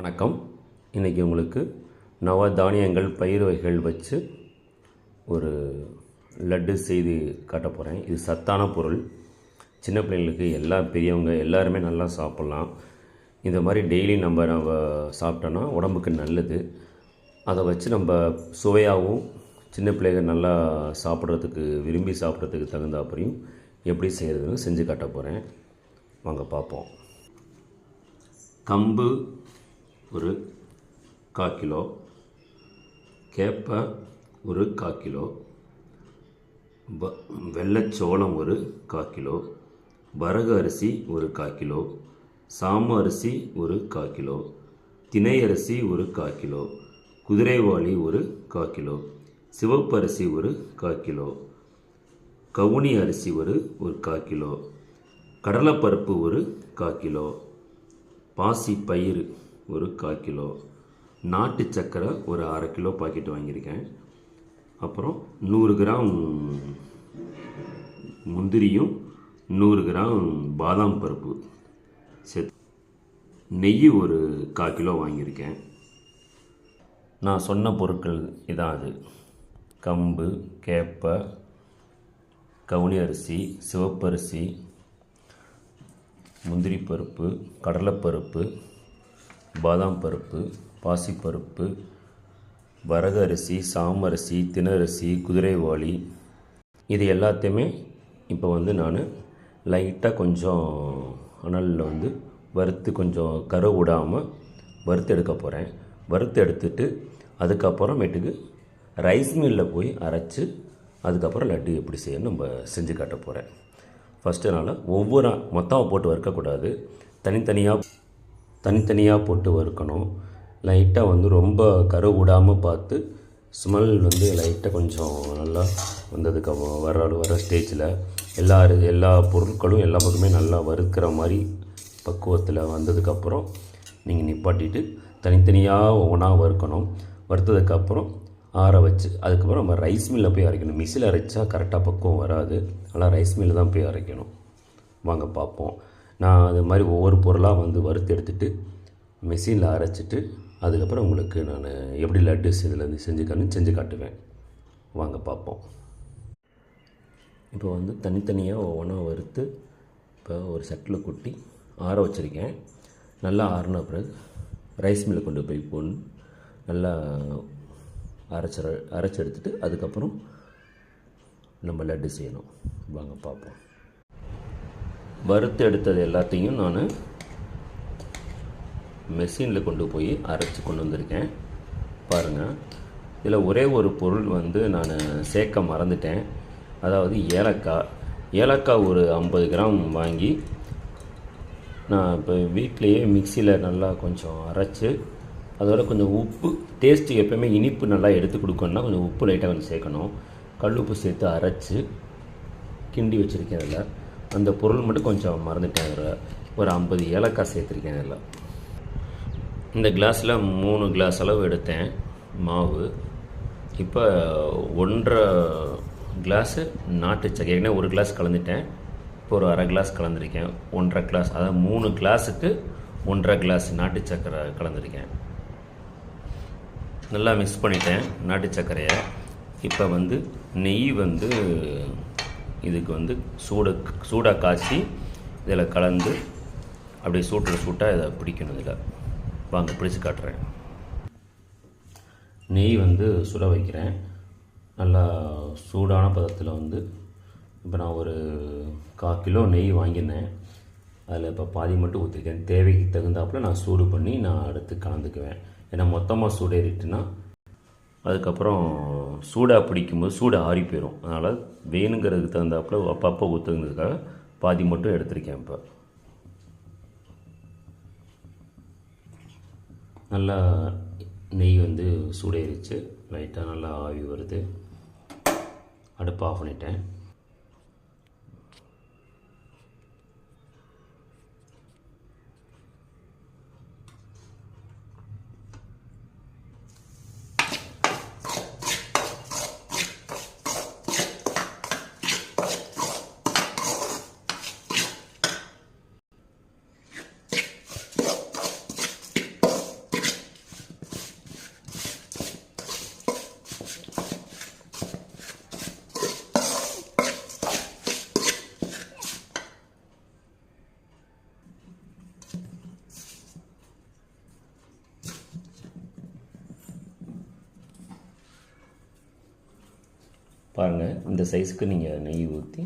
வணக்கம். இன்றைக்கி உங்களுக்கு நவ தானியங்கள் பயிர் வகைகள் வச்சு ஒரு லட்டு செய்து காட்ட போகிறேன் இது சத்தான பொருள். சின்ன பிள்ளைங்களுக்கு எல்லா பெரியவங்க எல்லாருமே நல்லா சாப்பிட்லாம். இந்த மாதிரி டெய்லி நம்ம நம்ம சாப்பிட்டோன்னா உடம்புக்கு நல்லது. அதை வச்சு நம்ம சுவையாகவும் சின்ன பிள்ளைகள் நல்லா சாப்பிட்றதுக்கு விரும்பி சாப்பிட்றதுக்கு தகுந்தாப்படியும் எப்படி செய்கிறதுன்னு செஞ்சு காட்ட போகிறேன் வாங்க பார்ப்போம். கம்பு ஒரு கால் கிலோ கேப்பை ஒரு கால் கிலோ ப வெள்ளைச்சோளம் ஒரு கால் கிலோ வரகு அரிசி ஒரு கால் கிலோ சாம அரிசி ஒரு கால் கிலோ தினை அரிசி ஒரு கால் கிலோ குதிரைவாளி ஒரு கால் கிலோ சிவப்பு அரிசி ஒரு கால் கிலோ கவுனி அரிசி ஒரு ஒரு கால் கிலோ கடலைப்பருப்பு ஒரு கால் கிலோ பாசி பயிறு ஒரு கால் கிலோ. நாட்டு சக்கரை ஒரு அரை கிலோ பாக்கெட் வாங்கியிருக்கேன். அப்புறம் நூறு கிராம் முந்திரியும் நூறு கிராம் பாதாம் பருப்பு செத் நெய் ஒரு கால் கிலோ வாங்கியிருக்கேன். நான் சொன்ன பொருட்கள் இதான் அது. கம்பு கேப்பை கவுனி அரிசி சிவப்பரிசி முந்திரி பருப்பு கடலைப்பருப்பு பாதாம் பருப்பு பாசிப்பருப்பு வரகரிசி அரிசி சாமரிசி தினரிசி குதிரைவாளி இது எல்லாத்தையுமே இப்போ வந்து நான் லைட்டாக கொஞ்சம் அனலில் வந்து வறுத்து கொஞ்சம் கரு விடாமல் வறுத்து எடுக்க போகிறேன் வறுத்து எடுத்துட்டு அதுக்கப்புறமேட்டுக்கு ரைஸ் மில்லில் போய் அரைச்சி அதுக்கப்புறம் லட்டு எப்படி செய்யணும் நம்ம செஞ்சு காட்ட போகிறேன் ஃபஸ்ட்டு நாள் ஒவ்வொரு மொத்தமாக போட்டு வறுக்கக்கூடாது தனித்தனியாக தனித்தனியாக போட்டு வறுக்கணும். லைட்டாக வந்து ரொம்ப கரு விடாமல் பார்த்து ஸ்மெல் வந்து லைட்டாக கொஞ்சம் நல்லா வந்ததுக்கு அப்புறம் வர வர ஸ்டேஜில் எல்லா எல்லா பொருட்களும் எல்லா பக்கமே நல்லா வறுக்கிற மாதிரி பக்குவத்தில் வந்ததுக்கப்புறம் நீங்கள் நிப்பாட்டிட்டு தனித்தனியாக ஒவ்வொன்றா வறுக்கணும். வறுத்ததுக்கப்புறம் ஆற வச்சு அதுக்கப்புறம் நம்ம ரைஸ் மில்லில் போய் அரைக்கணும். மிஷில் அரைச்சா கரெக்டாக பக்குவம் வராது. அதனால் ரைஸ் மில்லில் தான் போய் அரைக்கணும். வாங்க பார்ப்போம். நான் அது மாதிரி ஒவ்வொரு பொருளாக வந்து வறுத்து எடுத்துகிட்டு மிஷினில் அரைச்சிட்டு அதுக்கப்புறம் உங்களுக்கு நான் எப்படி லட்டு இதில் இருந்து செஞ்சு செஞ்சு காட்டுவேன். வாங்க பார்ப்போம். இப்போ வந்து தனித்தனியாக ஒவ்வொன்றா வறுத்து இப்போ ஒரு சட்டில் கொட்டி ஆற வச்சுருக்கேன். நல்லா ஆறின பிறகு ரைஸ் மில்லை கொண்டு போய் போடணும் நல்லா அரைச்ச அரைச்சி எடுத்துட்டு அதுக்கப்புறம் நம்ம லட்டு செய்யணும். வாங்க பார்ப்போம். வறுத்து எடுத்தது எல்லாத்தையும் நான் மெஷினில் கொண்டு போய் அரைச்சி கொண்டு வந்திருக்கேன். பாருங்கள் இதில் ஒரே ஒரு பொருள் வந்து நான் சேர்க்க மறந்துட்டேன். அதாவது ஏலக்காய். ஏலக்காய் ஒரு ஐம்பது கிராம் வாங்கி நான் இப்போ வீட்டிலையே மிக்சியில் நல்லா கொஞ்சம் அரைச்சி அதோட கொஞ்சம் உப்பு டேஸ்ட்டு எப்போயுமே இனிப்பு நல்லா எடுத்து கொடுக்கணுன்னா கொஞ்சம் உப்பு லைட்டாக கொஞ்சம் சேர்க்கணும். கல் உப்பு சேர்த்து அரைச்சி கிண்டி வச்சுருக்கேன் அதில். அந்த பொருள் மட்டும் கொஞ்சம் மறந்துட்டேன் அதில் ஒரு ஐம்பது ஏலக்காய் சேர்த்துருக்கேன் அதில் இந்த கிளாஸில் மூணு கிளாஸ் அளவு எடுத்தேன் மாவு. இப்போ ஒன்றரை கிளாஸு நாட்டு சக்கரை. ஏற்கனவே ஒரு கிளாஸ் கலந்துட்டேன் இப்போ ஒரு அரை கிளாஸ் கலந்துருக்கேன் ஒன்றரை கிளாஸ். அதாவது மூணு கிளாஸுக்கு ஒன்றரை கிளாஸ் நாட்டு சக்கரை கலந்துருக்கேன். நல்லா மிக்ஸ் பண்ணிட்டேன் நாட்டு சர்க்கரையை இப்போ வந்து நெய் வந்து இதுக்கு வந்து சூடு சூடாக காய்ச்சி இதில் கலந்து அப்படியே சூட்டில் சூட்டாக இதை பிடிக்கணும் இதில். வாங்க பிடிச்சி காட்டுறேன். நெய் வந்து சுட வைக்கிறேன். நல்லா சூடான பதத்தில் வந்து. இப்போ நான் ஒரு கால் கிலோ நெய் வாங்கியிருந்தேன். அதில் இப்போ பாதி மட்டும் ஊற்றிருக்கேன். தேவைக்கு தகுந்தாப்புல நான் சூடு பண்ணி நான் அடுத்து கலந்துக்குவேன். ஏன்னா மொத்தமாக சூடேறிட்டுனா அதுக்கப்புறம் சூடாக பிடிக்கும்போது சூடு ஆறி போயிடும் அதனால் வேணுங்கிறதுக்கு தகுந்தாப்புல அப்பப்போ ஊற்றுங்கிறதுக்காக பாதி மட்டும் எடுத்திருக்கேன் இப்போ. நல்லா நெய் வந்து சூடேறிச்சு. லைட்டாக நல்லா ஆவி வருது. அடுப்பு ஆஃப் பண்ணிட்டேன். பாருங்கள் இந்த சைஸுக்கு நீங்கள் நெய் ஊற்றி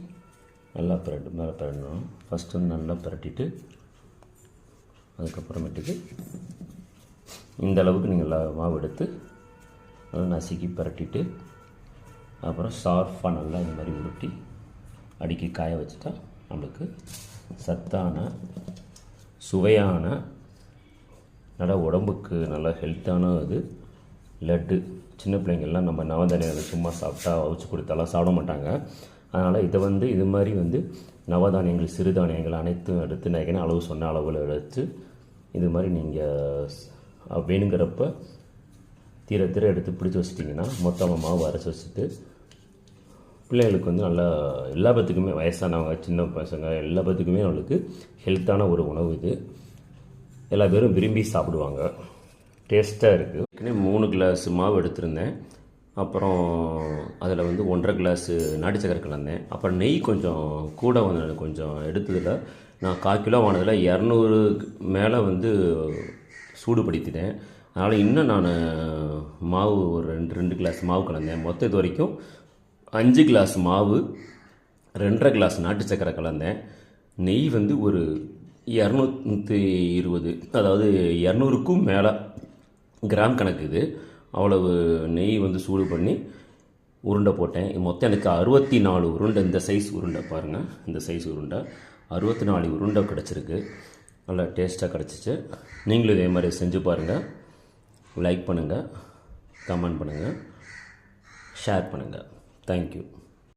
நல்லா பிரட்டு மேலே பிரட்டணும். ஃபஸ்ட்டு வந்து நல்லா பிரட்டிட்டு அதுக்கப்புறமேட்டுக்கு இந்த அளவுக்கு நீங்கள் மாவு எடுத்து நல்லா நசுக்கி பிரட்டிட்டு அப்புறம் ஷார்ப்பாக நல்லா இந்த மாதிரி உருட்டி அடுக்கி காய வச்சுட்டா நம்மளுக்கு சத்தான சுவையான நல்லா உடம்புக்கு நல்லா ஹெல்த்தான இது லட்டு. சின்ன பிள்ளைங்கள்லாம் நம்ம நவதானியங்களை சும்மா சாப்பிட்டா அவிச்சு கொடுத்தாலாம் சாப்பிட மாட்டாங்க. அதனால் இதை வந்து இது மாதிரி வந்து நவதானியங்கள் சிறுதானியங்கள் அனைத்தும் எடுத்து நான் ஏற்கனவே அளவு சொன்ன அளவில் எடுத்து இது மாதிரி நீங்கள் வேணுங்கிறப்ப தீர தீர எடுத்து பிடிச்சி வச்சிட்டிங்கன்னா மொத்தமாக மாவு அரைச்சி வச்சுட்டு பிள்ளைகளுக்கு வந்து நல்லா எல்லா பத்துக்குமே வயசானவங்க சின்ன பசங்க எல்லா பத்துக்குமே நம்மளுக்கு ஹெல்த்தான ஒரு உணவு இது. எல்லா பேரும் விரும்பி சாப்பிடுவாங்க. டேஸ்ட்டாக இருக்குது மூணு கிளாஸ் மாவு எடுத்திருந்தேன். அப்புறம் அதில் வந்து ஒன்றரை கிளாஸு நாட்டு சக்கரை கலந்தேன். அப்புறம் நெய் கொஞ்சம் கூட வந்து கொஞ்சம் எடுத்ததில் நான் கால் கிலோ வானதில் இரநூறு மேலே வந்து சூடுபடுத்திட்டேன். அதனால் இன்னும் நான் மாவு ஒரு ரெண்டு ரெண்டு கிளாஸ் மாவு கலந்தேன். மொத்த இது வரைக்கும் அஞ்சு கிளாஸ் மாவு ரெண்டரை கிளாஸ் நாட்டு சக்கரை கலந்தேன். நெய் வந்து ஒரு இரநூத்தி இருபது அதாவது இரநூறுக்கும் மேலே கிராம் கணக்கு இது. அவ்வளவு நெய் வந்து சூடு பண்ணி உருண்டை போட்டேன். மொத்தம் எனக்கு அறுபத்தி நாலு உருண்டை. இந்த சைஸ் உருண்டை பாருங்கள் இந்த சைஸ் உருண்டை. அறுபத்தி நாலு உருண்டை கிடச்சிருக்கு. நல்லா டேஸ்ட்டாக கிடச்சிச்சு. நீங்களும் இதே மாதிரி செஞ்சு பாருங்கள் லைக் பண்ணுங்கள் கமெண்ட் பண்ணுங்கள் ஷேர் பண்ணுங்கள் தேங்க்யூ